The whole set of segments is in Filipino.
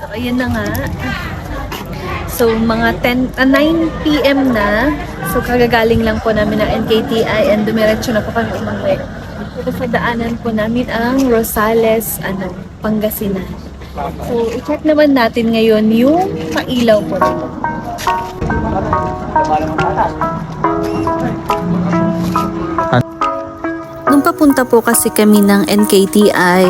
So, ayan na nga. So, mga 10, ah, 9 p.m. na. So, kagagaling lang po namin ng NKTI and dumiretso na po kami umuwi. Ito sa daanan po namin ang Rosales, ano, Pangasinan. So, i-check naman natin ngayon yung pailaw po. Nung papunta po kasi kami ng NKTI,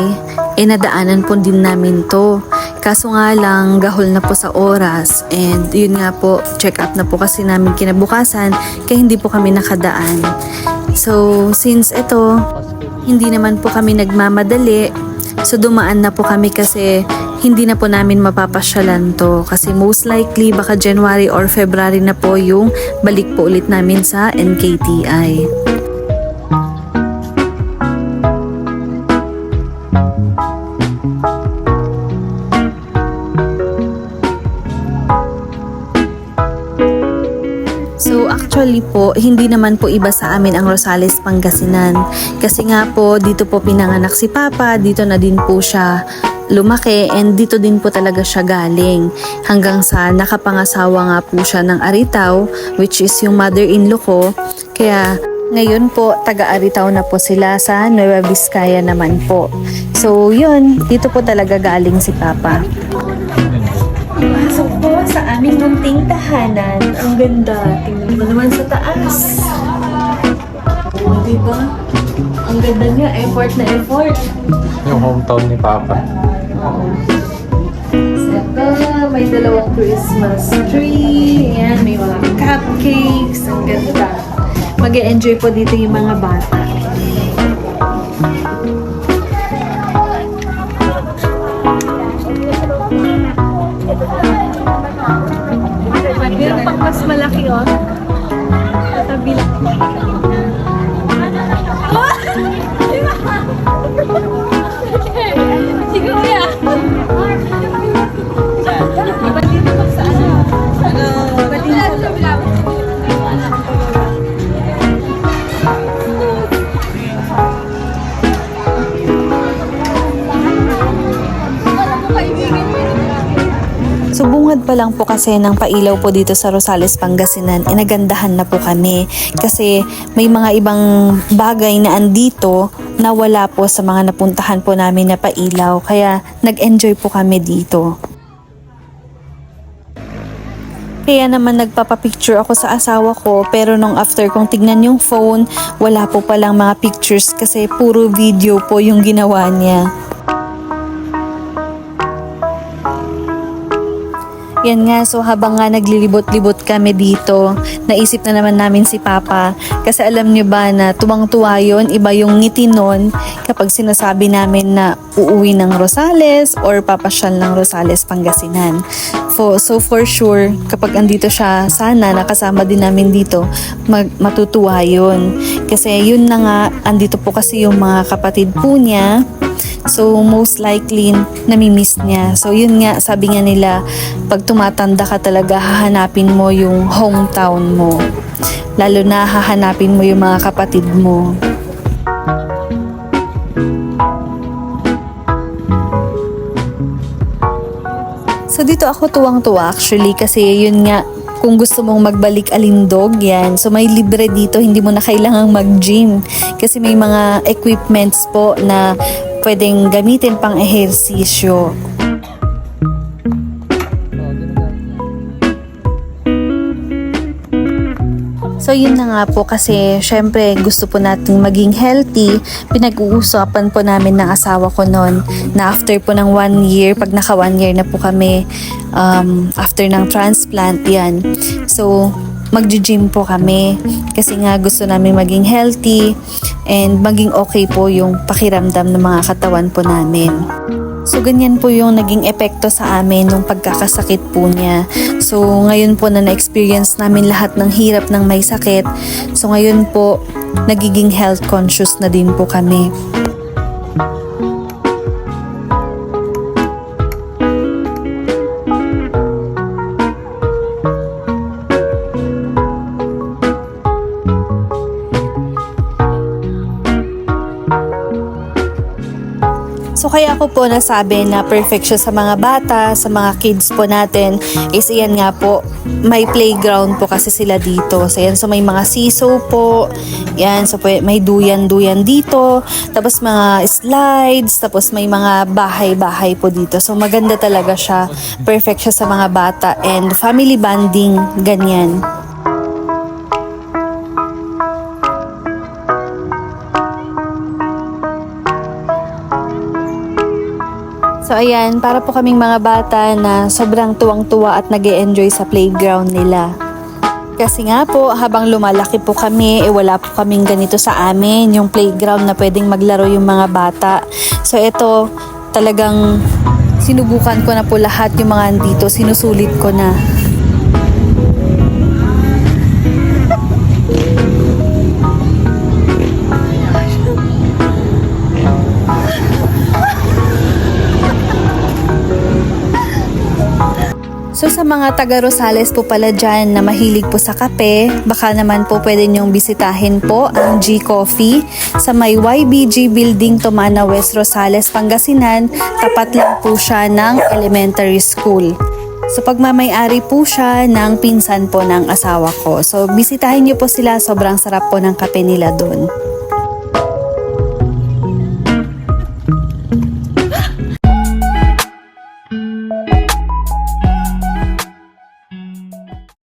eh nadaanan po din namin to. Kaso nga lang, gahol na po sa oras. And yun nga po, check up na po kasi namin kinabukasan, kaya hindi po kami nakadaan. So, since ito, hindi naman po kami nagmamadali, so dumaan na po kami kasi hindi na po namin mapapasyalan to kasi most likely baka January or February na po yung balik po ulit namin sa NKTI. Actually po, hindi naman po iba sa amin ang Rosales Pangasinan. Kasi nga po, dito po pinanganak si Papa, dito na din po siya lumaki and dito din po talaga siya galing. Hanggang sa nakapangasawa nga po siya ng Aritaw, which is yung mother-in-law ko. Kaya ngayon po, taga-Aritaw na po sila sa Nueva Vizcaya naman po. So yun, dito po talaga galing si Papa. Sa aming munting tahanan. Ang ganda. Tingnan mo naman sa taas. O, diba? Ang ganda niya. Effort na effort. Yung hometown ni Papa. Saka, may dalawang Christmas tree. Ayan, may mga cupcakes. Ang ganda. mag enjoy po dito yung mga bata. Meron pang mas malaki, oh. Katabi lang. Si Kuya! Iba dito pag sa ano? Iba dito sa So pa lang po kasi ng pailaw po dito sa Rosales, Pangasinan, inagandahan na po kami kasi may mga ibang bagay na andito na wala po sa mga napuntahan po namin na pailaw kaya nag-enjoy po kami dito. Kaya naman nagpapapicture ako sa asawa ko pero nung after kong tignan yung phone, wala po palang mga pictures kasi puro video po yung ginawa niya. Yan nga, so habang nga naglilibot-libot kami dito, naisip na naman namin si Papa. Kasi alam nyo ba na tuwang-tuwa yun, iba yung ngiti nun kapag sinasabi namin na uuwi ng Rosales or papasyal ng Rosales, Pangasinan. For, so for sure, kapag andito siya, sana nakasama din namin dito, mag, matutuwa yun. Kasi yun na nga, andito po kasi yung mga kapatid po niya, So, most likely, namimiss niya. So, yun nga, sabi nga nila, pag tumatanda ka talaga, hahanapin mo yung hometown mo. Lalo na hahanapin mo yung mga kapatid mo. So dito ako tuwang-tuwa actually kasi yun nga kung gusto mong magbalik alindog yan. So may libre dito, hindi mo na kailangang mag-gym kasi may mga equipments po na pwedeng gamitin pang ehersisyo. So yun na nga po kasi syempre gusto po nating maging healthy. Pinag-uusapan po namin ng asawa ko noon na after po ng one year, pag naka one year na po kami um, after ng transplant yan. So magji-gym po kami kasi nga gusto namin maging healthy and maging okay po yung pakiramdam ng mga katawan po namin. So, ganyan po yung naging epekto sa amin nung pagkakasakit po niya. So, ngayon po na na-experience namin lahat ng hirap ng may sakit. So, ngayon po, nagiging health conscious na din po kami. So kaya ko po nasabi na perfect siya sa mga bata, sa mga kids po natin is iyan nga po, may playground po kasi sila dito. So yan, so may mga siso po, yan, so may duyan-duyan dito, tapos mga slides, tapos may mga bahay-bahay po dito. So maganda talaga siya, perfect siya sa mga bata and family bonding, ganyan. So ayan, para po kaming mga bata na sobrang tuwang-tuwa at nag enjoy sa playground nila. Kasi nga po, habang lumalaki po kami, eh wala po kaming ganito sa amin, yung playground na pwedeng maglaro yung mga bata. So ito, talagang sinubukan ko na po lahat yung mga andito, sinusulit ko na. So sa mga taga Rosales po pala dyan na mahilig po sa kape, baka naman po pwede nyong bisitahin po ang G Coffee sa may YBG Building Tomana West Rosales, Pangasinan. Tapat lang po siya ng elementary school. So pagmamayari po siya ng pinsan po ng asawa ko. So bisitahin niyo po sila, sobrang sarap po ng kape nila doon.